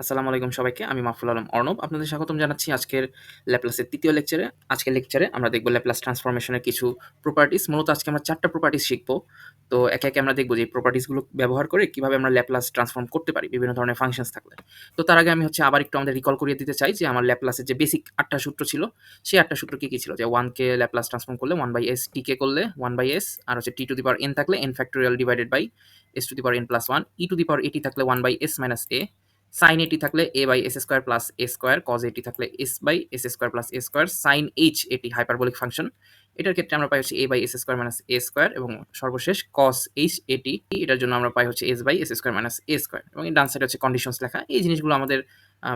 আসসালামু আলাইকুম সবাইকে। আমি মাহফুল আলম অর্ণব। আপনাদের স্বাগতম জানাচ্ছি আজকের ল্যাপ্লাসের তৃতীয় লেকচারে। আজকের লেকচারে আমরা দেখব ল্যাপ্লাস ট্রান্সফরমেশনের কিছু প্রপার্টিজ। মূলত আজকে আমরা ৪ টা প্রপার্টিজ শিখব। তো একে, একে আমরা দেখব যে এই প্রপার্টিজগুলো ব্যবহার করে কীভাবে আমরা ল্যাপ্লাস ট্রান্সফর্ম করতে পারি বিভিন্ন ধরনের ফাংশনস থাকলে। তো তার আগে আমি হচ্ছে আবার একটু আমাদের রিকল করিয়ে দিতে চাই যে আমার ল্যাপ্লাসের যে বেসিক আটটা সূত্র ছিল, সেই আটটা সূত্র কী কী ছিল? যে 1 কে ল্যাপ্লাস ট্রান্সফর্ম করলে 1/s, t কে করলে ওয়ান বাই এস আর হচ্ছে T to the power N থাকলে n factorial divided by s to the power N plus one E to the power এটি থাকলে one by S minus a sine এটি থাকলে A by S square plus A square cos এটি থাকলে S by S square plus A square sine H এটি hyperbolic function এটার ক্ষেত্রে আমরা পাই হচ্ছে A by S square minus A square এবং সর্বশেষ কস এইচ এটি, এটার জন্য আমরা পাই হচ্ছে s by s square minus a square এবং ডান সাইডে হচ্ছে কন্ডিশনস লেখা। এই জিনিসগুলো আমাদের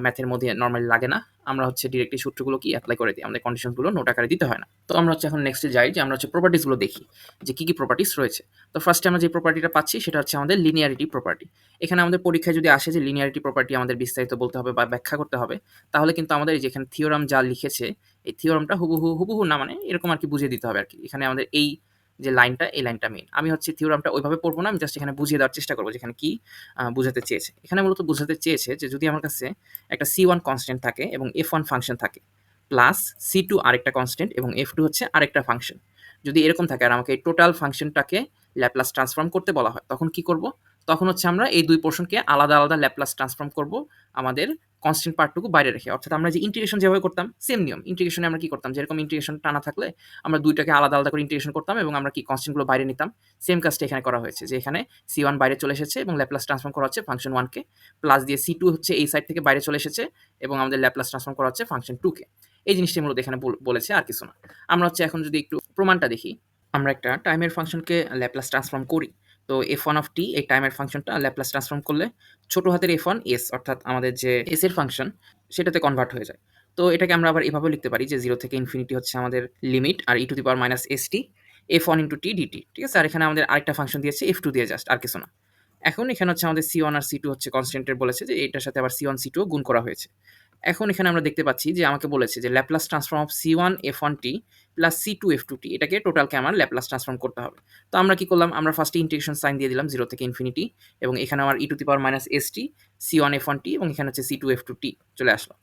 ম্যাথের মধ্যে নর্মালি লাগে না। আমরা হচ্ছে ডিরেক্টলি সূত্রগুলো কি অ্যাপ্লাই করে দিই, আমাদের কন্ডিশনগুলো নোট আকারে দিতে হয় না। তো আমরা হচ্ছে এখন নেক্সটে যাই যে আমরা হচ্ছে প্রপার্টিসগুলো দেখি, যে কী কী প্রপার্টিস রয়েছে। তো ফার্স্টে আমরা যে প্রপার্টিটা পাচ্ছি, সেটা হচ্ছে আমাদের লিনিয়ারিটি প্রপার্টি এখানে আমাদের পরীক্ষায় যদি আসে যে লিনিয়ারিটি প্রপার্টি আমাদের বিস্তারিত বলতে হবে বা ব্যাখ্যা করতে হবে, তাহলে কিন্তু আমাদের এই যেখানে থিওরাম যা লিখেছে, এই থিওরামটা হুবহু হুবহু না মানে এরকম আর কি বুঝিয়ে দিতে হবে আর কি। এখানে আমাদের এই যে লাইনটা, এই লাইনটা মেন আমি হচ্ছে থিওরামটা ওইভাবে পড়ব না, আমি জাস্ট এখানে বুঝিয়ে দেওয়ার চেষ্টা করব যেখানে কি বুঝাতে চেয়েছে। এখানে মূলত বুঝাতে চেয়েছে যে যদি আমার কাছে একটা সি ওয়ান কনস্ট্যান্ট থাকে এবং এফ ওয়ান ফাংশন থাকে প্লাস সি টু আরেকটা কনস্ট্যান্ট এবং এফ টু হচ্ছে আরেকটা ফাংশন যদি এরকম থাকে আর আমাকে এই টোটাল ফাংশনটাকে ল্যাপ্লাস ট্রান্সফর্ম করতে বলা হয়, তখন কি করব? তখন হচ্ছে আমরা এই দুই পোর্শনকে আলাদা আলাদা ল্যাপ্লাস ট্রান্সফর্ম করব আমাদের কনস্ট্যান্ট পার্টটুকু বাইরে রেখে, অর্থাৎ আমরা যে ইন্টিগ্রেশন যেভাবে করতাম সেম নিয়ম। ইন্টিগ্রেশনে আমরা কি করতাম? যেরকম ইন্টিগ্রেশন টানা থাকলে আমরা দুইটাকে আলাদা আলাদা করে ইন্টিগ্রেশন করতাম এবং আমরা কি কনস্ট্যান্টগুলো বাইরে নিতাম। সেম কাজটা এখানে করা হয়েছে যে এখানে সি ওয়ান বাইরে চলে এসেছে এবং ল্যাপ্লাস ট্রান্সফর্ম করা হচ্ছে ফাংশন ওয়ানকে প্লাস দিয়ে সি টু হচ্ছে এই সাইড থেকে বাইরে চলে এসেছে এবং আমাদের ল্যাপ্লাস ট্রান্সফর্ম করা হচ্ছে ফাংশন টুকে এই জিনিসটি মূলত এখানে বলেছে আর কিছু না। আমরা হচ্ছে এখন যদি একটু প্রমাণটা দেখি, আমরা একটা টাইমের ফাংশনকে ল্যাপ্লাস ট্রান্সফর্ম করি। তো এফ ওয়ান অফ টি এই টাইমের ফাংশনটা ল্যাপ্লাস ট্রান্সফর্ম করলে ছোট হাতের এফ ওয়ান এস অর্থাৎ আমাদের যে এস এর ফাংশন সেটাতে কনভার্ট হয়ে যায়। তো এটাকে আমরা আবার এভাবে লিখতে পারি যে জিরো থেকে ইনফিনিটি হচ্ছে আমাদের limit R e to the power minus s t f one into t dt ঠিক আছে? আর এখানে আমাদের আরেকটা ফাংশন দিয়েছে এফ টু দিয়ে জাস্ট আর কিছু না। এখন এখানে হচ্ছে আমাদের সি ওয়ান আর সি টু হচ্ছে কনস্ট্যান্টের বলেছে যে এটার সাথে আবার সি ওয়ান সি টু গুণ করা হয়েছে। এখন এখানে আমরা দেখতে পাচ্ছি যে আমাকে বলেছে যে Laplace transform of c one f one t plus c two f two t এটাকে টোটালকে আমার ল্যাপ্লাস ট্রান্সফর্ম করতে হবে। তো আমরা কি করলাম? আমরা ফার্স্টে ইন্টিগ্রেশন সাইন দিয়ে দিলাম জিরো থেকে ইনফিনিটি এবং এখানে আমার e to the power minus s t c one f one t এবং এখানে হচ্ছে c two f two t চলে আসলো।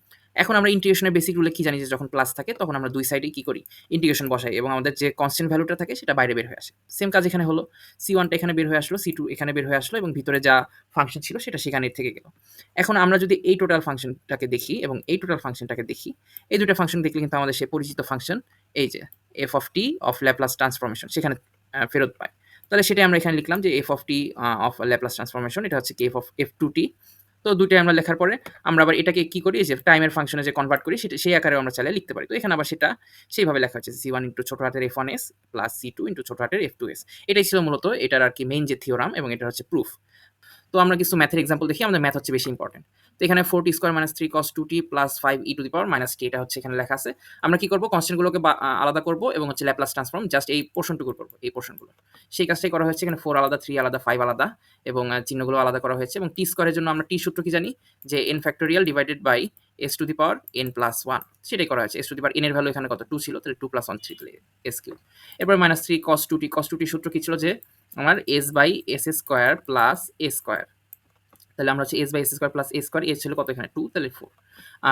এখন আমরা ইন্টিগ্রেশনের বেসিক রুলে কি জানি যে যখন প্লাস থাকে, তখন আমরা দুই সাইডে কি করি? ইন্টিগ্রেশন বসাই এবং আমাদের যে কনস্ট্যান্ট ভ্যালুটা থাকে, সেটা বাইরে বের হয়ে আসে। সেম কাজ এখানে হলো। সি ওয়ানটা এখানে বের হয়ে আসলো সি টু এখানে বের হয়ে আসলো এবং ভিতরে যা ফাংশন ছিল, সেটা সেখানে থেকে গেল। এখন আমরা যদি এই টোটাল ফাংশনটাকে দেখি এবং এই টোটাল ফাংশনটাকে দেখি, এই দুটো ফাংশন দেখলে কিন্তু আমাদের সে পরিচিত ফাংশন এই যে f of t of Laplace transformation সেখানে ফেরত পায়। তাহলে সেটাই আমরা এখানে লিখলাম যে f of t of Laplace transformation এটা হচ্ছে কি f of f two t তো দুইটাই আমরা লেখার পরে আমরা আবার এটাকে কি করি? যে টাইমের ফাংশনে যে কনভার্ট করি, সেটা সেই আকারে আমরা চাইলে লিখতে পারি। তো এখানে আবার সেটা সেইভাবে লেখা হচ্ছে সি ওয়ান ইন্টু ছোটো হাতের f one s plus c two into ছোটো হাতের এফ টু এস এটাই ছিল মূলত এটার আর কি মেইন যে থিওরাম এবং এটা হচ্ছে প্রুফ তো আমরা কিছু ম্যাথের এক্সাম্পল দেখি, আমাদের ম্যাথ হচ্ছে বেশি ইম্পর্টেন্ট তো এখানে four t square minus three cos two t plus five e to the power minus t এটা হচ্ছে এখানে লেখা আছে। আমরা কি করব? কনস্ট্যান্টগুলোকে আলাদা করব এবং হচ্ছে ল্যাপ্লাস ট্রান্সফর্ম জাস্ট এই পোর্শনটুকু করব, এই পোর্শনগুলো সেই কাজটাই করা হয়েছে এখানে ফোর আলাদা থ্রি আলাদা ফাইভ আলাদা এবং চিহ্নগুলো আলাদা করা হয়েছে এবং টি স্কোয়ারের জন্য আমরা টি সূত্র কি জানি? যে n factorial divided by s to the power n plus one সেটাই করা হয়েছে। এস টু দি পাওয়ার এনের ভ্যালু এখানে কত? টু ছিল, তাহলে two plus one three s q এরপর minus three cos two t cos two t সূত্র কি ছিল? যে আমার s by s square plus a square তাহলে আমরা হচ্ছে s by s square plus a square s ছিল কত এখানে? টু তাহলে four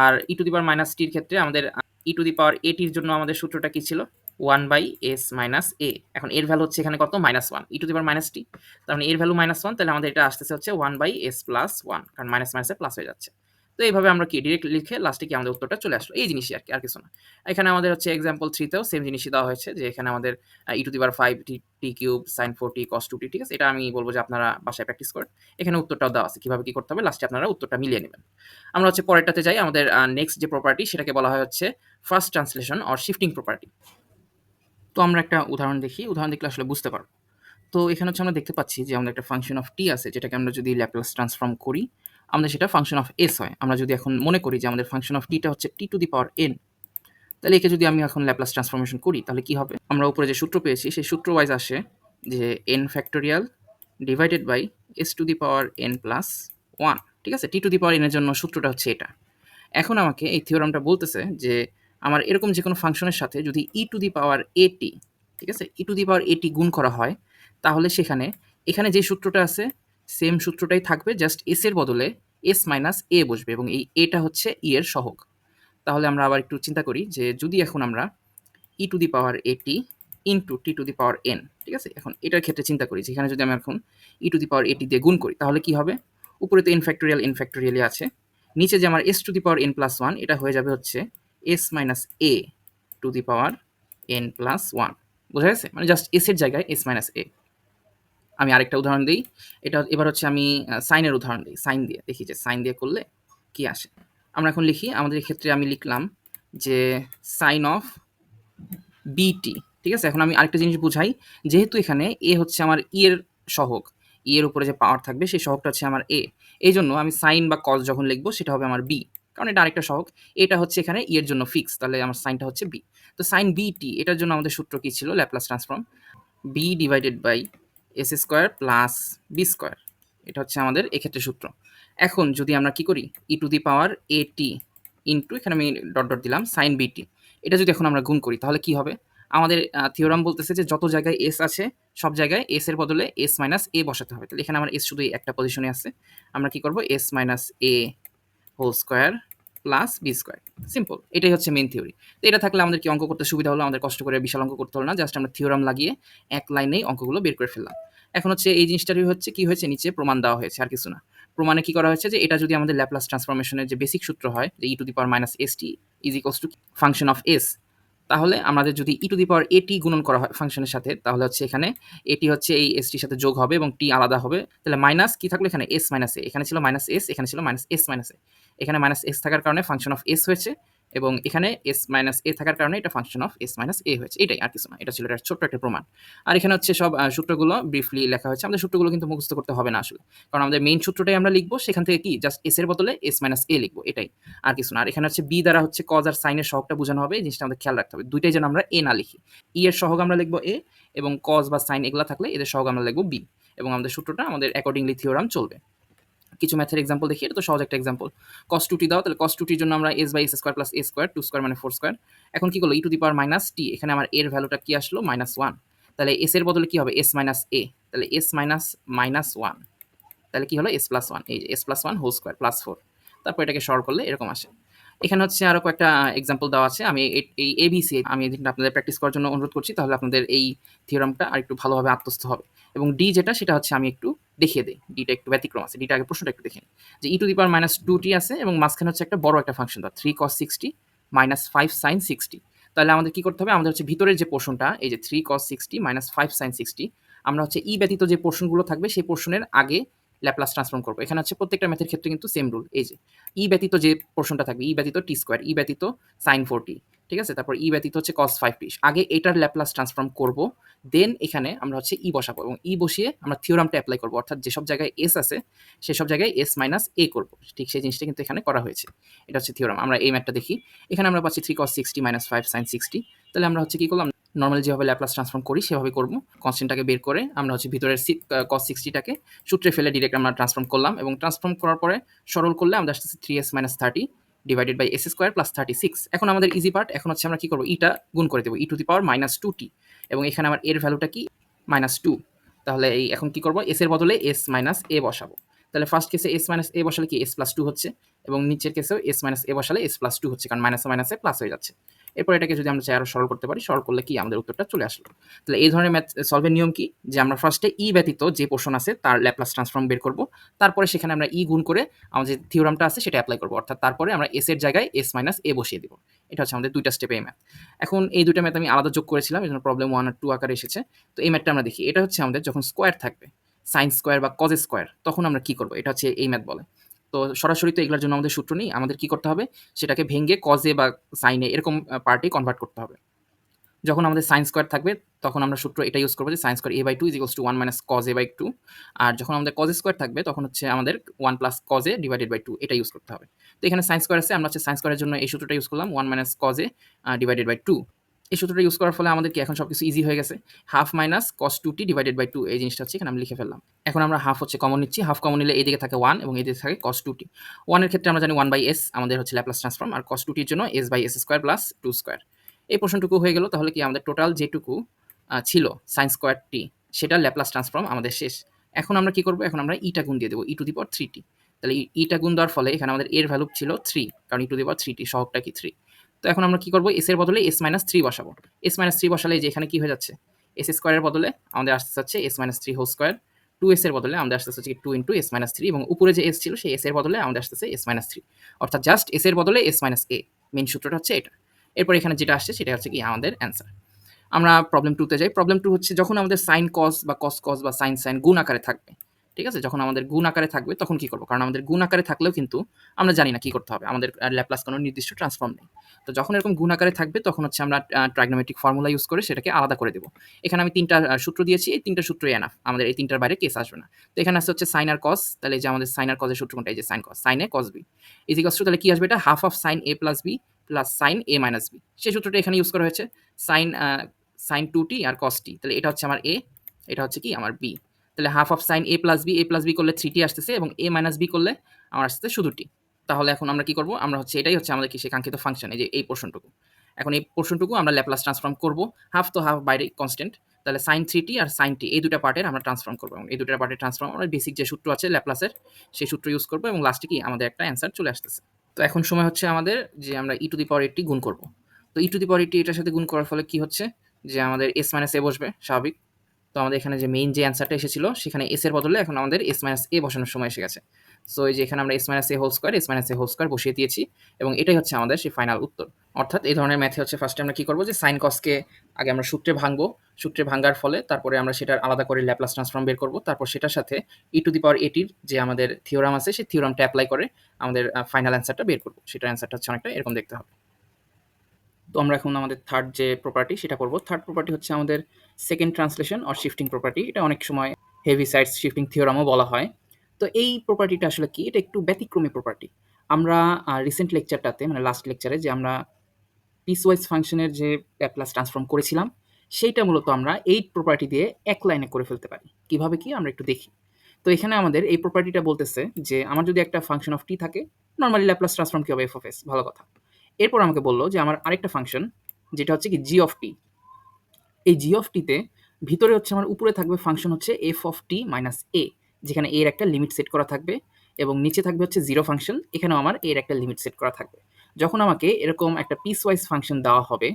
R e to the power minus টির ক্ষেত্রে আমাদের ই টু দি পাওয়ার এটির জন্য আমাদের সূত্রটা কি ছিল? One by s minus a এখন এর ভ্যালু হচ্ছে এখানে কত? Minus one e to the power minus t তার মানে এর ভ্যালু মাইনাস ওয়ান তাহলে আমাদের এটা আসতেছে হচ্ছে one by s plus one কারণ মাইনাস মাইনাসে প্লাস হয়ে যাচ্ছে। তো এইভাবে আমরা কি ডিরেক্ট লিখে লাস্টে কি আমাদের উত্তরটা চলে আসলো? এই জিনিসই আর কি আর কিছু না। এখানে আমাদের হচ্ছে এক্সাম্পল থ্রিতেও সেম জিনিসই দেওয়া হয়েছে যে এখানে আমাদের e to the power five t t cube sine four t cos two t ঠিক আছে? এটা আমি বলব যে আপনারা বাসায় প্র্যাকটিস করেন। এখানে উত্তরটাও দেওয়া আছে, কীভাবে কী করতে হবে? লাস্টে আপনারা উত্তরটা মিলিয়ে নেবেন। আমরা হচ্ছে পরেরটাতে যাই। আমাদের নেক্সট যে প্রপার্টি সেটাকে বলা হয় হচ্ছে first translation or shifting property তো আমরা একটা উদাহরণ দেখি। উদাহরণ দেখলে আসলে বুঝতে পারব। তো এখানে হচ্ছে আমরা দেখতে পাচ্ছি যে আমাদের একটা ফাংশন অফ টি আছে, যেটাকে আমরা যদি ল্যাপ্লাস ট্রান্সফর্ম করি আমাদের সেটা ফাংশন অফ এস হয়। আমরা যদি এখন মনে করি যে আমাদের ফাংশন অফ টিটা হচ্ছে T to the power N তাহলে একে যদি আমি এখন ল্যাপ্লাস ট্রান্সফরমেশন করি, তাহলে কি হবে? আমরা উপরে যে সূত্র পেয়েছি, সেই সূত্র ওয়াইজ আসে যে n factorial divided by s to the power n plus one ঠিক আছে? টি টু দি পাওয়ার এনের জন্য সূত্রটা হচ্ছে এটা। এখন আমাকে এই থিওরামটা বলতেছে যে আমার এরকম যে কোনো ফাংশনের সাথে যদি ই টু দি পাওয়ার এটি ঠিক আছে? ই টু দি পাওয়ার এটি গুণ করা হয়, তাহলে সেখানে, এখানে যে সূত্রটা আছে সেম সূত্রটাই থাকবে জাস্ট এস এর বদলে এস মাইনাস এ বসবে এবং এই এটা হচ্ছে ই এর সহগ। তাহলে আমরা আবার একটু চিন্তা করি যে যদি এখন আমরা ই to the power a t into t to the power n ঠিক আছে? এখন এটার ক্ষেত্রে চিন্তা করি যেখানে যদি আমি এখন ই টু দি পাওয়ার এটি দিয়ে গুণ করি, তাহলে কি হবে? উপরে তো ইনফ্যাক্টোরিয়াল ইনফ্যাক্টোরিয়ালই আছে। নিচে যে আমার s to the power n plus one এটা হয়ে যাবে হচ্ছে s minus a to the power n plus one বোঝা গেছে? মানে জাস্ট এস এর জায়গায় এস মাইনাস এ আমি আরেকটা উদাহরণ দিই। এটা এবার হচ্ছে আমি সাইনের উদাহরণ দিই। সাইন দিয়ে দেখি যে সাইন দিয়ে করলে কি আসে? আমরা এখন লিখি, আমাদের ক্ষেত্রে আমি লিখলাম যে সাইন অফ বিটি, ঠিক আছে? এখন আমি আরেকটা জিনিস বুঝাই। যেহেতু এখানে এ হচ্ছে আমার ই এর সহগ, ই এর উপরে যে পাওয়ার থাকবে, সেই সহগটা হচ্ছে আমার এ। এই জন্য আমি সাইন বা কজ যখন লিখব, সেটা হবে আমার বি। কারণ এটা আরেকটা সহগ। এটা হচ্ছে এখানে ই এর জন্য ফিক্স তাহলে আমার সাইনটা হচ্ছে বি। তো সাইন বিটি, এটার জন্য আমাদের সূত্র কী ছিল? Laplace transform b divided by s square plus b square. এটা হচ্ছে আমাদের এক্ষেত্রে সূত্র। এখন যদি আমরা কি করি? ই to the power a t into এখানে আমি ডট ডট দিলাম সাইন বিটি এটা যদি এখন আমরা গুণ করি, তাহলে কি হবে? আমাদের থিওরাম বলতেছে যে যত জায়গায় এস আছে, সব জায়গায় এস এর বদলে এস মাইনাস এ বসাতে হবে। তাহলে এখানে আমার এস শুধু একটা পজিশনে আছে। আমরা কি করব? S minus a whole square plus b square simple এটাই হচ্ছে মেন থিওরি তো এটা থাকলে আমাদের কি অঙ্ক করতে সুবিধা হলো, আমাদের কষ্ট করে বিশাল অঙ্ক করতে হলো না জাস্ট আমরা থিওরাম লাগিয়ে এক লাইনেই অঙ্কগুলো বের করে ফেললাম। এখন হচ্ছে এই জিনিসটারই হচ্ছে কি হয়েছে, নিচে প্রমাণ দেওয়া হয়েছে, আর কিছু না। প্রমাণে কি করা হয়েছে যে এটা যদি আমাদের ল্যাপ্লাস ট্রান্সফরমেশনের যে বেসিক সূত্র হয়, যে e to the power minus s t is equals to function of s তাহলে আমাদের যদি ই টু দি পাওয়ার এটি গুণন করা হয় ফাংশনের সাথে, তাহলে হচ্ছে এখানে এটি হচ্ছে এই এস টির সাথে যোগ হবে এবং টি আলাদা হবে। তাহলে মাইনাস কি থাকল এখানে? এস মাইনাস এ এখানে ছিল মাইনাস এস এখানে ছিল মাইনাস এস মাইনাস এ এখানে মাইনাস এস থাকার কারণে ফাংশন অফ এস হয়েছে। এবং এখানে এস মাইনাস এ থাকার কারণে এটা function of s minus a হয়েছে। এটাই আর কিছু না। এটা ছিল এটা ছোট্ট একটা প্রমাণ। আর এখানে হচ্ছে সব সূত্রগুলো ব্রিফলি লেখা হয়েছে। আমাদের সূত্রগুলো কিন্তু মুখস্থ করতে হবে না আসলে। কারণ আমাদের মেইন সূত্রটাই আমরা লিখব, সেখান থেকে কি? জাস্ট এস এর বদলে এস মাইনাস এ লিখব। এটাই আর কিছু না। আর এখানে হচ্ছে বি দ্বারা হচ্ছে কজ আর সাইনের সহগটা বোঝানো হবে। এই জিনিসটা আমাদের খেয়াল রাখতে হবে। দুইটাই যেন আমরা এ না লিখি। ই এর সহগ আমরা লিখব এ এবং কজ বা সাইন এগুলো থাকলে এদের সহগ আমরা লিখব বি এবং আমাদের সূত্রটা আমাদের অ্যাকর্ডিংলি থিওরাম চলবে। কিছু ম্যাথের এক্সাম্পল দেখি, এটা তো সহজ একটা এক্সাম্পল কস টুটি দাও, তাহলে কস টুটির জন্য আমরা s by s square plus a square two square মানে ফোর স্কোয়ার এখন কি করল? ই টু দি পাওয়ার মাইনাস টি এখানে আমার এর ভ্যালুটা কি আসলো? মাইনাস ওয়ান তাহলে এস এর বদলে কি হবে? এস মাইনাস এ তাহলে এস মাইনাস মাইনাস ওয়ান তাহলে কি হলো? এস প্লাস ওয়ান এই যে s plus one whole square plus four তারপর এটাকে সর করলে এরকম আসে। এখানে হচ্ছে আরও কয়েকটা এক্সাম্পল দেওয়া আছে। আমি এই এবিসি আমি আপনাদের প্র্যাকটিস করার জন্য অনুরোধ করছি, তাহলে আপনাদের এই থিওরামটা আর একটু ভালোভাবে আত্মস্থ হবে। এবং ডি যেটা, সেটা হচ্ছে আমি একটু দেখিয়ে দিই ডিটা একটু ব্যতিক্রম আছে ডিটা আগে প্রশ্নটা একটু দেখে যে e to the power minus two t আছে এবং মাঝখানে হচ্ছে একটা বড় একটা ফাংশন দেওয়া three cos sixty minus five sine sixty তাহলে আমাদের কি করতে হবে? আমাদের হচ্ছে ভিতরের যে পোর্শনটা এই যে three cos sixty minus five sine sixty আমরা হচ্ছে ই ব্যতীত যে পোর্শনগুলো থাকবে, সেই পোর্শনের আগে ল্যাপ্লাস ট্রান্সফর্ম করব। এখানে হচ্ছে প্রত্যেকটা ম্যাথের ক্ষেত্রে কিন্তু সেম রুল এই যে ই ব্যতীত যে পোর্শনটা থাকবে ই ব্যতীত টি স্কোয়ার ই ব্যতীত সাইন ফোরটি ঠিক আছে? তারপর ই ব্যতীত হচ্ছে কস ফাইভ টি আগে এটার ল্যাপ্লাস ট্রান্সফর্ম করব দেন এখানে আমরা হচ্ছে ই বসাবো এবং ই বসিয়ে আমরা থিওরামটা অ্যাপ্লাই করব। অর্থাৎ যেসব জায়গায় এস আছে, সেসব জায়গায় এস মাইনাস এ করব। ঠিক সেই জিনিসটা কিন্তু এখানে করা হয়েছে। এটা হচ্ছে থিওরাম আমরা এই ম্যাথটা দেখি। এখানে আমরা পাচ্ছি three cos sixty minus five sine sixty তাহলে আমরা হচ্ছে কী করলাম? নর্মালি যেভাবে ল্যাপ্লাস ট্রান্সফর্ম করি, সেভাবে করব। কনস্ট্যান্টটাকে বের করে আমরা হচ্ছে ভিতরের কস সিক্সটিটাকে সূত্রে ফেলে ডিরেক্ট আমরা ট্রান্সফর্ম করলাম এবং ট্রান্সফর্ম করার পরে সরল করলে আমাদের আসতেছে three s minus thirty divided by s square plus thirty six এখন আমাদের ইজি পার্ট এখন হচ্ছে আমরা কী করব? ইটা গুণ করে দেবো। E to the power minus two t এবং এখানে আমার এর ভ্যালুটা কি? মাইনাস টু তাহলে এই এখন কী করব? এস এর বদলে এস মাইনাস এ বসাবো। তাহলে ফার্স্ট কেসে এস মাইনাস এ বসালে কি? এস প্লাস টু হচ্ছে। এবং নিচের কেসেও এস মাইনাস এ বসালে এস প্লাস টু হচ্ছে, কারণ মাইনাসে মাইনাসে প্লাস হয়ে যাচ্ছে। এরপর এটাকে যদি আমরা চাই আরও সরল করতে পারি, সরল করলে কি? আমাদের উত্তরটা চলে আসলো। তাহলে এই ধরনের ম্যাথ সলভের নিয়ম কি? যে আমরা ফার্স্টে ই ব্যতীত যে পোর্শন আছে, তার ল্যাপ্লাস ট্রান্সফর্ম বের করব। তারপরে সেখানে আমরা ই গুণ করে আমাদের যে থিওরামটা আছে, সেটা অ্যাপ্লাই করব। অর্থাৎ তারপরে আমরা এস এর জায়গায় এস মাইনাস এ বসিয়ে দেবো। এটা হচ্ছে আমাদের দুইটা স্টেপে এই ম্যাথ এখন এই দুইটা ম্যাথ আমি আলাদা যোগ করেছিলাম এই জন্য প্রবলেম ওয়ান আর টু আকারে এসেছে। তো এই ম্যাথটা আমরা দেখি। এটা হচ্ছে আমাদের যখন স্কোয়ার থাকবে সাইন স্কোয়ার বা কজ স্কোয়ার তখন আমরা কি করব? এটা হচ্ছে এই ম্যাথ বলে। তো সরাসরি তো এগুলোর জন্য আমাদের সূত্র নেই। আমাদের কি করতে হবে? সেটাকে ভেঙে কজে বা সাইনে এরকম পার্টে কনভার্ট করতে হবে। যখন আমাদের সাইন স্কোয়ার থাকবে, তখন আমরা সূত্র এটা ইউজ করব যে sine square a by two is equals to one minus cos a by two আর যখন আমাদের কজ স্কোয়ার থাকবে, তখন হচ্ছে আমাদের ওয়ান প্লাস কজে ডিভাইডেড বাই টু এটা ইউজ করতে হবে। তো এখানে সাইন স্কোয়ার আছে, আমরা হচ্ছে সাইন স্কোয়ারের জন্য এই সূত্রটা ইউজ করলাম ওয়ান মাইনাস কজে ডিভাইডেড বাই টু এই সূত্রটা ইউজ করার ফলে আমাদের কি এখন সব কিছু ইজি হয়ে গেছে? Half minus cos two t divided by two এই জিনিসটা হচ্ছে এখানে আমি লিখে ফেললাম। এখন আমরা হাফ হচ্ছে কমন নিচ্ছি। হাফ কমন নিলে এদিকে থাকে ওয়ান এবং এদিকে থাকে কস টু টি ওয়ানের ক্ষেত্রে আমরা জানি ওয়ান বাই এস আমাদের হচ্ছে ল্যাপ্লাস ট্রান্সফর্ম আর কস টু টির জন্য s by s square plus two square এই প্রশ্নটুকু হয়ে গেল, তাহলে কি আমাদের টোটাল যেটুকু ছিল সাইন স্কোয়ার টি সেটা ল্যাপ্লাস ট্রান্সফর্ম আমাদের শেষ। এখন আমরা কি করব? এখন আমরা ইটা গুণ দিয়ে দেবো e to the power three T তাহলে ইটা গুণ দেওয়ার ফলে এখানে আমাদের এর ভ্যালু ছিল থ্রি কারণ ই টু দি পাওয়ার থ্রিটি সহগটা কি থ্রি তো এখন আমরা কি করব? এস এর বদলে এস মাইনাস থ্রি বসাবো। এস মাইনাস থ্রি বসালে যে এখানে কি হয়ে যাচ্ছে? এস স্কোয়ারের বদলে আমাদের আসতে হচ্ছে s minus three whole square two s এর বদলে আমাদের আসতেছে হচ্ছে two into s minus three এবং উপরে যে এস ছিল সেই এস এর বদলে আমাদের আসতেছে এস মাইনাস থ্রি অর্থাৎ জাস্ট এস এর বদলে এস মাইনাস এ মেন সূত্রটা হচ্ছে এটা। এরপর এখানে যেটা আসছে সেটা হচ্ছে কি আমাদের অ্যান্সার আমরা প্রবলেম টুতে যাই। প্রবলেম টু হচ্ছে যখন আমাদের সাইন কস বা কস কস বা সাইন সাইন গুণ আকারে থাকবে। ঠিক আছে? যখন আমাদের গুণ আকারে থাকবে তখন কি করব? কারণ আমাদের গুণ আকারে থাকলেও কিন্তু আমরা জানি না কি করতে হবে। আমাদের ল্যাপ্লাস কোনো নির্দিষ্ট ট্রান্সফর্ম নেই। তো যখন এরকম গুণ আকারে থাকবে, তখন হচ্ছে আমরা ট্রাইগনোমেট্রিক ফর্মুলা ইউজ করে সেটাকে আলাদা করে দেবো। এখানে আমি তিনটা সূত্র দিয়েছি, এই তিনটা সূত্রই এনাফ আমাদের এই তিনটার বাইরে কেস আসবে না। তো এখানে আসছে হচ্ছে সাইন আর কস তাহলে যে আমাদের সাইন আর সূত্র কোনটা? এই যে sine cos sine a cos b is equals তাহলে কি আসবে এটা? Half of sine a plus b plus sine a minus b সেই সূত্রটা এখানে ইউজ করা হয়েছে সাইন সাইন টু টি আর কস টি তাহলে এটা হচ্ছে আমার এ এটা হচ্ছে কি? আমার বি তাহলে half of sine a plus b a plus b করলে থ্রি টি আসতেছে এবং এ মাইনাস বি করলে আমার আসতেছে শুধু টি তাহলে এখন আমরা কি করব? আমরা হচ্ছে, এটাই হচ্ছে আমাদের কি সে কাঙ্ক্ষিত ফাংশন এই যে এই পোর্শনটুকু এখন এই পোর্শনটুকু আমরা ল্যাপ্লাস ট্রান্সফর্ম করব হাফ তো হাফ বাইরে কনস্ট্যান্ট তাহলে সাইন থ্রি টি আর সাইন টি এই দুটা পার্টের আমরা ট্রান্সফর্ম করব। এবং এই দুটা পার্টের ট্রান্সফর্ম আমরা বেসিক যে সূত্র আছে ল্যাপ্লাসের সেই সূত্র ইউজ করব এবং লাস্টে কি আমাদের একটা অ্যান্সার চলে আসতেছে। তো এখন সময় হচ্ছে আমাদের যে আমরা ই টু দি পাওয়ার এইটটি গুণ করব। তো ই টু দি পাওয়ার এইটটি এটার সাথে গুণ করার ফলে কি হচ্ছে? যে আমাদের এস মাইনাস এ বসবে, স্বাভাবিক। তো আমাদের এখানে যে মেইন যে অ্যান্সারটা এসেছিল, সেখানে এস এর বদলে এখন আমাদের এস মাইনাস এ বসানোর সময় এসে গেছে। সো এই যে এখানে আমরা s minus a whole square s minus a whole square বসিয়ে দিয়েছি এবং এটাই হচ্ছে আমাদের সেই ফাইনাল উত্তর। অর্থাৎ এই ধরনের ম্যাথে হচ্ছে ফার্স্টে আমরা কি করব? যে সাইন কসকে আগে আমরা সূত্রে ভাঙবো, সূত্রে ভাঙার ফলে তারপরে আমরা সেটার আলাদা করে ল্যাপ্লাস ট্রান্সফর্ম বের করব। তারপর সেটার সাথে ই টু দি পাওয়ার এটির যে আমাদের থিওরাম আছে, সেই থিওরামটা অ্যাপ্লাই করে আমাদের ফাইনাল অ্যান্সারটা বের করব। সেটার অ্যান্সারটা হচ্ছে অনেকটা এরকম দেখতে হবে। তো আমরা এখন আমাদের থার্ড যে প্রপার্টি সেটা করব। থার্ড প্রপার্টি হচ্ছে আমাদের second translation or shifting property এটা অনেক সময় হেভি সাইডস শিফটিং থিওরামও বলা হয়। তো এই প্রপার্টিটা আসলে কি? এটা একটু ব্যতিক্রমী প্রপার্টি আমরা রিসেন্ট লেকচারটাতে মানে লাস্ট লেকচারে যে আমরা পিসওয়াইজ ফাংশনের যে প্লাস ট্রান্সফর্ম করেছিলাম, সেইটা মূলত আমরা এই প্রপার্টি দিয়ে এক লাইনে করে ফেলতে পারি। কীভাবে কি? আমরা একটু দেখি। তো এখানে আমাদের এই প্রপার্টিটা বলতেছে যে, আমার যদি একটা ফাংশন অফ টি থাকে নর্মালি ল্যাপ্লাস ট্রান্সফর্ম কি হবে? এফ অফ এস ভালো কথা। এরপর আমাকে বলল যে, আমার আরেকটা ফাংশন যেটা হচ্ছে কি জি অফ টি এই জি অফ টিতে ভিতরে হচ্ছে আমার উপরে থাকবে ফাংশন হচ্ছে f of t minus a যেখানে এর একটা লিমিট সেট করা থাকবে এবং নিচে থাকবে হচ্ছে জিরো ফাংশন এখানেও আমার এর একটা লিমিট সেট করা থাকবে। যখন আমাকে এরকম একটা পিস ওয়াইজ ফাংশন দেওয়া হবে,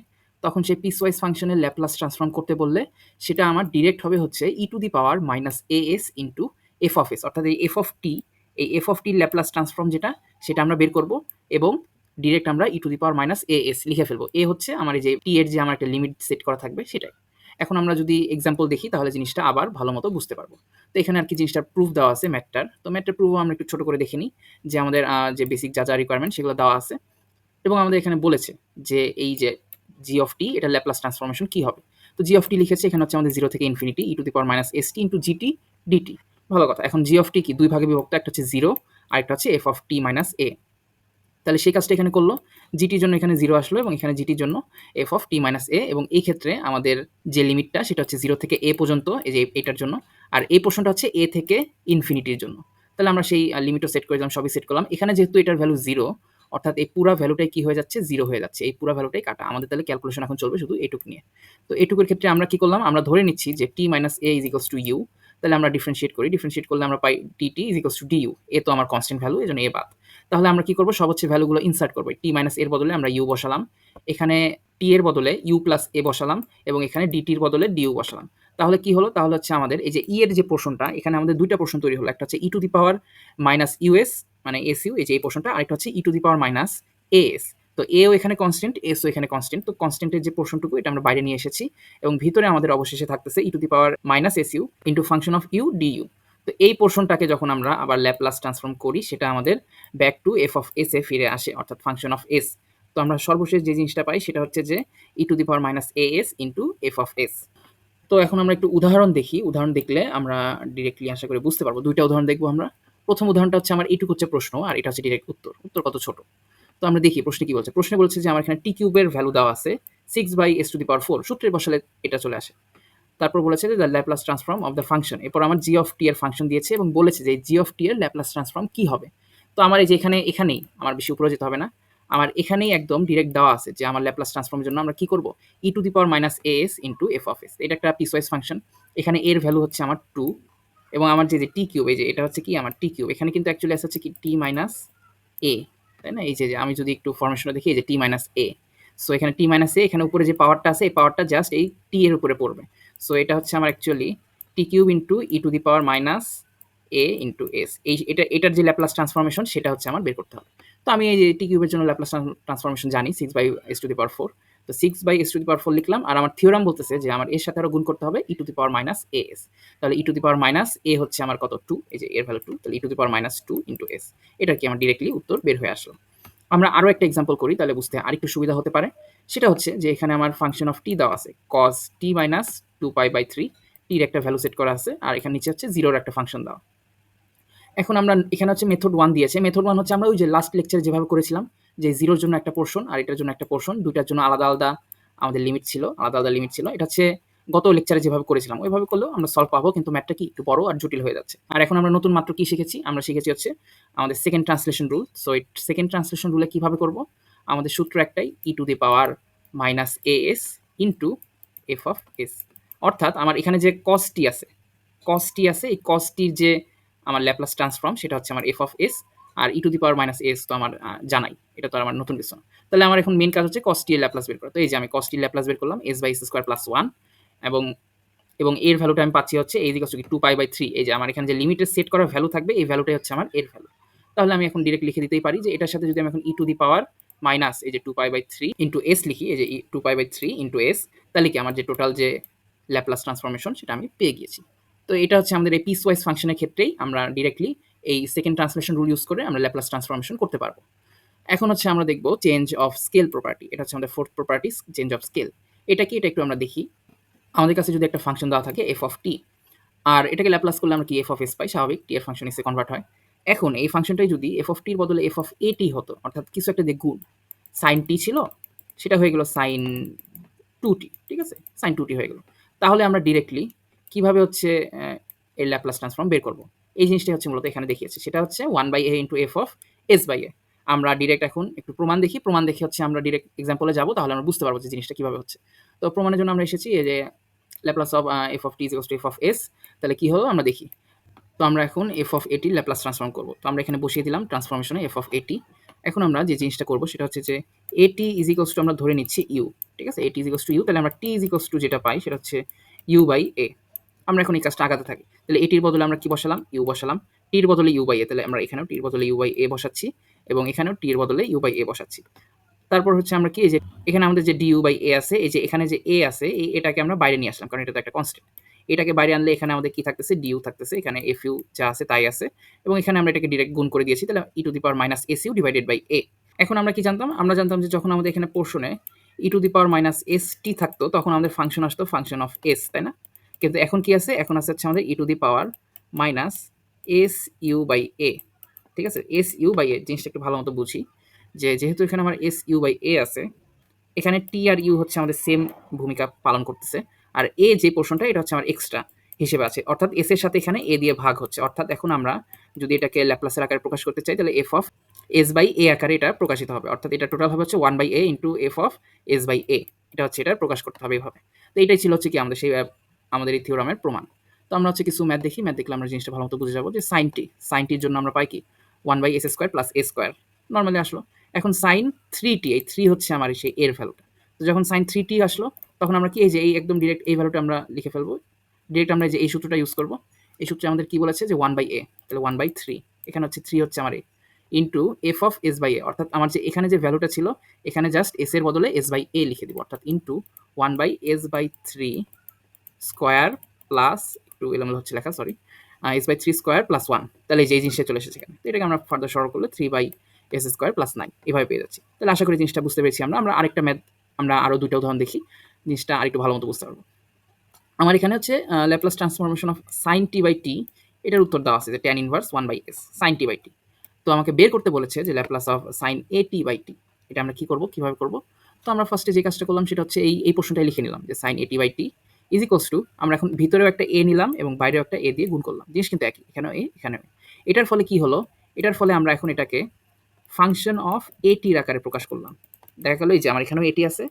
তখন সেই পিস ওয়াইজ ফাংশনের ল্যাপ্লাস ট্রান্সফর্ম করতে বললে সেটা আমার ডিরেক্ট হবে হচ্ছে e to the power minus a s into f of s অর্থাৎ এই এফ অফ টি এই এফ অফ টির ল্যাপ্লাস ট্রান্সফর্ম যেটা, সেটা আমরা বের করব এবং ডিরেক্ট আমরা e to the power minus a s লিখে ফেলব। এ হচ্ছে আমার এই যে টি এর যে আমার একটা লিমিট সেট করা থাকবে সেটাই। এখন আমরা যদি এক্সাম্পল দেখি, তাহলে জিনিসটা আবার ভালো মতো বুঝতে পারব। তো এখানে আর কি জিনিসটার প্রুফ দেওয়া আছে ম্যাটটার তো ম্যাটটার প্রুফ আমরা একটু ছোট করে দেখে নিই, যে আমাদের যে বেসিক যা যা রিকোয়ারমেন্ট সেগুলো দেওয়া আছে। এবং আমাদের এখানে বলেছে যে এই যে জি অফ টি এটা ল্যাপ্লাস ট্রান্সফরমেশন কি হবে? তো জি অফ টি লিখেছে, এখানে হচ্ছে আমাদের জিরো থেকে infinity e to the power minus s t into g t dt ভালো কথা, এখন জি অফ টি কি? দুই ভাগে বিভক্ত, একটা হচ্ছে জিরো আর একটা হচ্ছে f of t minus a তাহলে সেই কাজটা এখানে করল। জিটির জন্য এখানে জিরো আসলো এবং এখানে জিটির জন্য f of t minus a এবং এই ক্ষেত্রে আমাদের যে লিমিটটা সেটা হচ্ছে জিরো থেকে এ পর্যন্ত, এই যে এটার জন্য। আর এই পোর্শনটা হচ্ছে এ থেকে ইনফিনিটির জন্য। তাহলে আমরা সেই লিমিটও সেট করে দিলাম, সবই সেট করলাম। এখানে যেহেতু এটার ভ্যালু জিরো অর্থাৎ এই পুরা ভ্যালুটাই কি হয়ে যাচ্ছে? জিরো হয়ে যাচ্ছে। এই পুরা ভ্যালুটাই কাটা। আমাদের তাহলে ক্যালকুলেশন এখন চলবে শুধু এটুকু নিয়ে। তো এটুকুর ক্ষেত্রে আমরা কি করলাম? আমরা ধরে নিচ্ছি যে t minus a is equals to u তাহলে আমরা ডিফারেন্সিয়েট করি। ডিফারেন্সিয়েট করলে আমরা পাই t t is equals to d u এ তো আমার কনস্ট্যান্ট ভ্যালু এই জন্য এ বাদ। তাহলে আমরা কি করব? হচ্ছে ভ্যালুগুলো ইনসার্ট করব। টি মাইনাস এর বদলে আমরা ইউ বসালাম। এখানে টি এর বদলে ইউ প্লাস এ বসালাম এবং এখানে ডিটির বদলে ডিউ বসালাম। তাহলে কি হলো? তাহলে হচ্ছে আমাদের এই যে ই এর যে পোর্শনটা এখানে আমাদের দুইটা পোর্শন তৈরি হলো। একটা হচ্ছে e to the power minus u s মানে এস ইউ এই যে এই পোর্শনটা আরেকটা হচ্ছে e to the power minus s তো এও এখানে কনস্ট্যান্ট এসও এখানে কনস্ট্যান্ট তো কনস্ট্যান্টের যে পোর্শনটুকু এটা আমরা বাইরে নিয়ে এসেছি এবং ভিতরে আমাদের অবশেষে থাকতেছে e to the power minus s u into function of u d u তো এই পোর্শনটাকে যখন আমরা আবার ল্যাপ্লাস ট্রান্সফর্ম করি, সেটা আমাদের back to f of s এ ফিরে আসে, অর্থাৎ ফাংশন অফ এস তো আমরা সর্বশেষ যে জিনিসটা পাই, সেটা হচ্ছে যে e to the power minus a s into f of s তো এখন আমরা একটু উদাহরণ দেখি। উদাহরণ দেখলে আমরা ডিরেক্টলি আশা করে বুঝতে পারব। দুইটা উদাহরণ দেখব আমরা। প্রথম উদাহরণটা হচ্ছে আমার এইটুকু হচ্ছে প্রশ্ন, আর এটা হচ্ছে ডিরেক্ট উত্তর। উত্তর কত ছোট? তো আমরা দেখি, প্রশ্নে কি বলছে? প্রশ্নে বলছে যে আমার এখানে টি কিউবের ভ্যালু দেওয়া আছে six by s to the power four সূত্রে বসালে এটা চলে আসে। তারপর বলেছে যে the Laplace transform of the function এরপর আমার জি অফ টি এর ফাংশন দিয়েছে এবং বলেছে যে জি অফ টি এর ল্যাপ্লাস ট্রান্সফর্ম কি হবে। তো আমার এই যে এখানে এখানেই আমার বেশি উপরে যেতে হবে না। আমার এখানেই একদম ডিরেক্ট দেওয়া আছে যে আমার ল্যাপ্লাস ট্রান্সফর্মের জন্য আমরা কি করব? E to the power minus a s into f of s এটা একটা পিস পিসওয়াইজ ফাংশন এখানে এর ভ্যালু হচ্ছে আমার টু এবং আমার যে, যে টি কিউব এই যে এটা হচ্ছে কি? আমার টি কিউব এখানে কিন্তু অ্যাকচুয়ালি আছে হচ্ছে কি? টি মাইনাস এ তাই না? এই যে আমি যদি একটু ফরমেশনটা দেখি এই যে টি মাইনাস এ সো এখানে টি মাইনাস এ এখানে উপরে যে পাওয়ারটা আছে এই পাওয়ারটা জাস্ট এই টি এর উপরে পড়বে। সো এটা হচ্ছে আমার actually t cube into e to the power minus a into s এই এটা, এটার যে ল্যাপ্লাস ট্রান্সফরমেশন সেটা হচ্ছে আমার বের করতে হবে। তো আমি এই যে টি কিউবের জন্য ল্যাপ্লাস ট্রান্সফরমেশন জানি six by s to the power four তো six by s to the power four লিখলাম, আর আমার থিওরাম বলতেছে যে আমার এর সাথে আরও গুণ করতে হবে e to the power minus a s তাহলে e to the power minus এ হচ্ছে আমার কত? টু এই যে এর ভ্যালু টু তাহলে e to the power minus two into s এটা কি আমার ডিরেক্টলি উত্তর বের হয়ে আসলো। আমরা আরও একটা এক্সাম্পল করি, তাহলে বুঝতে আরেকটু সুবিধা হতে পারে। সেটা হচ্ছে যে এখানে আমার ফাংশন অফ টি দেওয়া আছে cos t minus two pi by three টির একটা ভ্যালু সেট করা আছে, আর এখানে নিচে হচ্ছে জিরোর একটা ফাংশন দেওয়া। এখন আমরা, এখানে হচ্ছে মেথড ওয়ান দিয়েছে। মেথড ওয়ান হচ্ছে আমরা ওই যে লাস্ট লেকচারে যেভাবে করেছিলাম, যে জিরোর জন্য একটা পোর্শন আর এটার জন্য একটা পোর্শন দুইটার জন্য আলাদা আলাদা আমাদের লিমিট ছিল, আলাদা আলাদা লিমিট ছিল। এটা হচ্ছে গত লেকচারে যেভাবে করেছিলাম, ওইভাবে করলেও আমরা সলভ পাবো, কিন্তু ম্যাথটা কি একটু বড় আর জটিল হয়ে যাচ্ছে। আর এখন আমরা নতুন মাত্র কি শিখেছি? আমরা শিখেছি হচ্ছে আমাদের সেকেন্ড ট্রান্সলেশন রুল সো এই সেকেন্ড ট্রান্সলেশন রুলে কীভাবে করব? আমাদের সূত্র একটাই e to the power minus a s into f of s অর্থাৎ আমার এখানে যে কসটি আছে কসটি আছে, এই কসটির যে আমার ল্যাপ্লাস ট্রান্সফর্ম সেটা হচ্ছে আমার f of s R e to the power minus s তো আমার জানাই। এটা তো আমার নতুন কিছু না তাহলে আমার এখন মেন কাজ হচ্ছে কস্টি ল্যাপ্লাস বের করা। তো এই যে আমি কস্টি ল্যাপ্লাস বের করলাম s by s square plus one এবং এবং এর ভ্যালুটা আমি পাচ্ছি হচ্ছে এই দিকে কি টু পাই বাই থ্রি এই যে আমার এখানে যে লিমিটের সেট করা ভ্যালু থাকবে, এই ভ্যালুটাই হচ্ছে আমার এর ভ্যালু তাহলে আমি এখন ডিরেক্ট লিখে দিতেই পারি যে এটার সাথে যদি আমি এখন ই টু দি পাওয়ার মাইনাস এই যে two pi by three into s লিখি, এই যে two pi by three into s তাহলে কি আমার যে টোটাল যে ল্যাপ্লাস ট্রান্সফরমেশন সেটা আমি পেয়ে গিয়েছি। তো এটা হচ্ছে আমাদের এই পিস ওয়াইজ ফাংশনের ক্ষেত্রেই আমরা ডিরেক্টলি এই সেকেন্ড ট্রান্সলেশন রুল ইউজ করে আমরা ল্যাপ্লাস ট্রান্সফরমেশন করতে পারব। এখন হচ্ছে আমরা দেখব চেঞ্জ অফ স্কেল প্রপার্টি এটা হচ্ছে আমাদের fourth property change of scale এটা কি? এটা একটু আমরা দেখি। আমাদের কাছে যদি একটা ফাংশন দেওয়া থাকে এফ অফ টি আর এটাকে ল্যাপ্লাস করলে আমরা কি এফ অফ এস পাই? স্বাভাবিক টি এর ফাংশন এসে কনভার্ট হয়। এখন এই ফাংশনটাই যদি এফ অফ টির বদলে এফ অফ এ টি হতো, অর্থাৎ কিছু একটা যে গুণ সাইন টি ছিল, সেটা হয়ে গেল সাইন টু টি ঠিক আছে? সাইন টু টি হয়ে গেল। তাহলে আমরা ডিরেক্টলি কীভাবে হচ্ছে এর ল্যাপ্লাস ট্রান্সফর্ম বের করব? এই জিনিসটা হচ্ছে মূলত এখানে দেখিয়েছে। সেটা হচ্ছে one by a into f of s by a আমরা ডিরেক্ট এখন একটু প্রমাণ দেখি। প্রমাণ দেখে হচ্ছে আমরা ডিরেক্ট এক্সাম্পলে যাব, তাহলে আমরা বুঝতে পারব যে জিনিসটা কীভাবে হচ্ছে। তো প্রমাণের জন্য আমরা এসেছি যে Laplace of F of T is to F of S তাহলে কী হলো? আমরা দেখি। তো আমরা এখন এফ অফ এটি ল্যাপ্লাস ট্রান্সফর্ম করব। তো আমরা এখানে বসিয়ে দিলাম ট্রান্সফরমেশনে এফ অফ এটি এখন আমরা যে জিনিসটা করব সেটা হচ্ছে যে এটি ইজ ইকোস টু আমরা ধরে নিচ্ছি ইউ ঠিক আছে? এটি ইজ ইকোস টু ইউ তাহলে আমরা টি ইজ ইকোস টু যেটা পাই সেটা হচ্ছে ইউ বাই এ আমরা এখন এই কাজটা আগাতে থাকি। তাহলে এটির বদলে আমরা কি বসালাম? ইউ বসালাম। টির বদলে ইউ বাই এ তাহলে আমরা এখানেও টির বদলে ইউ বাই এ বসাচ্ছি এবং এখানেও টির বদলে ইউ বাই এ বসাচ্ছি। তারপর হচ্ছে আমরা কি এই যে, এখানে আমাদের যে ডি ইউ বাই এ আছে, এই যে এখানে যে এ আছে, এই এটাকে আমরা বাইরে নিয়ে আসলাম, কারণ এটা তো একটা কনস্ট্যান্ট এটাকে বাইরে আনলে এখানে আমাদের কি থাকতেছে? ডিউ থাকতেছে। এখানে এফ ইউ যা আছে তাই আছে। এবং এখানে আমরা এটাকে ডিরেক্ট গুণ করে দিয়েছি। তাহলে e to the power minus s u divided by a এখন আমরা কি জানতাম? আমরা জানতাম যে যখন আমাদের এখানে পোর্শনে e to the power minus s t থাকতো, তখন আমাদের ফাংশন আসতো ফাংশন অফ এস তাই না? কিন্তু এখন কি আছে? এখন আছে হচ্ছে আমাদের e to the power minus s u by a ঠিক আছে? এস ইউ বাই এ জিনিসটা একটু ভালো মতো বুঝি। যে যেহেতু এখানে আমার এস ইউ বাই এ আছে, এখানে টি আর ইউ হচ্ছে আমাদের সেম ভূমিকা পালন করতেছে। আর এ যে পোর্শনটা এটা হচ্ছে আমার এক্সট্রা হিসেবে আছে। অর্থাৎ এস এর সাথে এখানে এ দিয়ে ভাগ হচ্ছে। অর্থাৎ এখন আমরা যদি এটাকে ল্যাপ্লাসের আকারে প্রকাশ করতে চাই, তাহলে f of s by a আকারে এটা প্রকাশিত হবে। অর্থাৎ এটা টোটাল হবে হচ্ছে one by a into f of s by a এটা হচ্ছে এটা প্রকাশ করতে হবে এভাবে। তো এটাই ছিল হচ্ছে কি আমাদের সেই, আমাদের এই থিওরামের প্রমাণ। তো আমরা হচ্ছে কিছু ম্যাথ দেখি। ম্যাথ দেখলে আমরা জিনিসটা ভালো মতো বুঝে যাব যে সাইনটি সাইনটির জন্য আমরা পাই কি? One by s square plus a square normally আসলো। এখন সাইন থ্রি টি এই থ্রি হচ্ছে আমার সেই এর ভ্যালুটা তো যখন সাইন থ্রি টি আসলো তখন আমরা কি, এই যে এই একদম ডিরেক্ট এই ভ্যালুটা আমরা লিখে ফেলব। ডিরেক্ট আমরা যে এই সূত্রটা ইউজ করব। এই সূত্রে আমাদের কি বলেছে যে ওয়ান বাই এ তাহলে ওয়ান বাই থ্রি এখানে হচ্ছে থ্রি হচ্ছে আমার a into f of s by a অর্থাৎ আমার যে এখানে যে ভ্যালুটা ছিল, এখানে জাস্ট এস এর বদলে এস বাই এ লিখে দিব। অর্থাৎ into one by s by three square plus একটু এলোমেলো হচ্ছে লেখা sorry s by three square plus one তাহলে যে জিনিসটা চলে এসেছে এখানে। তো এটাকে আমরা ফার্দার সরল করলে three by s square plus nine এভাবে পেয়ে যাচ্ছি। তাহলে আশা করি জিনিসটা বুঝতে পেরেছি আমরা। আমরা আরেকটা ম্যাথ আমরা আরও দুইটা উদাহরণ দেখি। জিনিসটা আরেকটু ভালো মতো বুঝতে পারব। আমার এখানে হচ্ছে Laplace transformation of sine t by t এটার উত্তর দেওয়া আছে যে tan inverse one by s sine t by t তো আমাকে বের করতে বলেছে যে Laplace of sine a t by t এটা আমরা কী করব, কীভাবে করব? তো আমরা ফার্স্টে যে কাজটা করলাম সেটা হচ্ছে এই এই প্রশ্নটাই লিখে নিলাম যে sine a t by t is equals to আমরা এখন ভিতরেও একটা এ নিলাম এবং বাইরেও একটা এ দিয়ে গুণ করলাম। জিনিস কিন্তু একই, এখানেও এ এখানেও এটার ফলে কি হলো? এটার ফলে আমরা এখন এটাকে ফাংশন অফ এটির আকারে প্রকাশ করলাম। দেখা গেলো এই যে আমার এখানেও এটি আছে।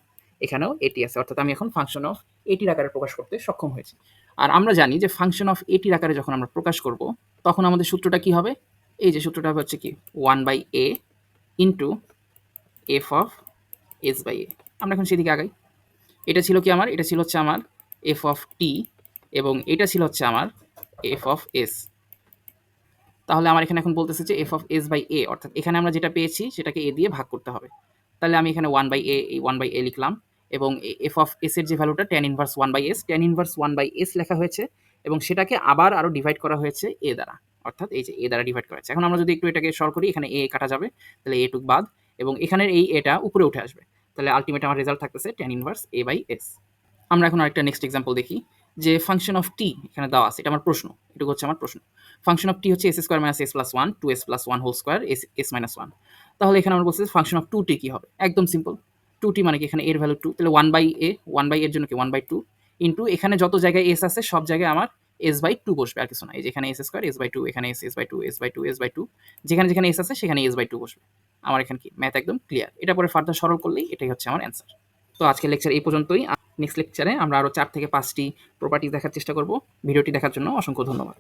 এখানেও এটি আছে, অর্থাৎ আমি এখন ফাংশন অফ এটির আকারে প্রকাশ করতে সক্ষম হয়েছি। আর আমরা জানি যে ফাংশন অফ এটির আকারে যখন আমরা প্রকাশ করব, তখন আমাদের সূত্রটা কি হবে? এই যে সূত্রটা হচ্ছে কি? One by a into f of s by a আমরা এখন সেদিকে আগাই। এটা ছিল কি আমার? এটা ছিল হচ্ছে আমার এফ অফ টি এবং এটা ছিল হচ্ছে আমার এফ অফ এস তাহলে আমার এখানে এখন বলতেছে যে f of s by a অর্থাৎ এখানে আমরা যেটা পেয়েছি, সেটাকে এ দিয়ে ভাগ করতে হবে। তাহলে আমি এখানে ওয়ান বাই এ এই ওয়ান বাই এ লিখলাম। এবং এফ অফ এস এর যে ভ্যালুটা tan inverse one by s tan inverse one by s লেখা হয়েছে এবং সেটাকে আবার আরও ডিভাইড করা হয়েছে এ দ্বারা। অর্থাৎ এই যে এ দ্বারা ডিভাইড করা হয়েছে। এখন আমরা যদি একটু এটাকে সর করি, এখানে এ কাটা যাবে, তাহলে এ টুক বাদ এবং এখানের এই এটা উপরে উঠে আসবে। তাহলে আলটিমেট আমার রেজাল্ট থাকতেছে tan inverse a by s আমরা এখন আরেকটা নেক্সট এক্সাম্পল দেখি, যে ফাংশন অফ টি এখানে দেওয়া আছে, এটা আমার প্রশ্ন, এটুকু হচ্ছে আমার প্রশ্ন। ফাংশন অফ টি হচ্ছে s square minus s plus one two s plus one whole square s s minus one তাহলে এখানে আমরা বলছি ফাংশন অফ টু টি কী হবে? একদম সিম্পল টু টি মানে কি? এখানে এর ভ্যালু টু তাহলে one by a one by এর জন্য কি? ওয়ান বাই টু ইন্টু এখানে যত জায়গায় এস আছে, সব জায়গায় আমার এস বাই টু বসবে, আর কিছু না। এই যেখানে s square s by two এখানে s s by two s by two s by two যেখানে যেখানে এস আছে, সেখানে এস বাই টু বসবে। আমার এখানে কি? ম্যাথ একদম ক্লিয়ার এটা পরে ফার্দার সরল করলেই এটাই হচ্ছে আমার অ্যান্সার তো আজকের লেকচার এই পর্যন্তই। নেক্সট লেকচারে আমরা আরও চার থেকে পাঁচটি প্রপার্টি দেখার চেষ্টা করব। ভিডিওটি দেখার জন্য অসংখ্য ধন্যবাদ।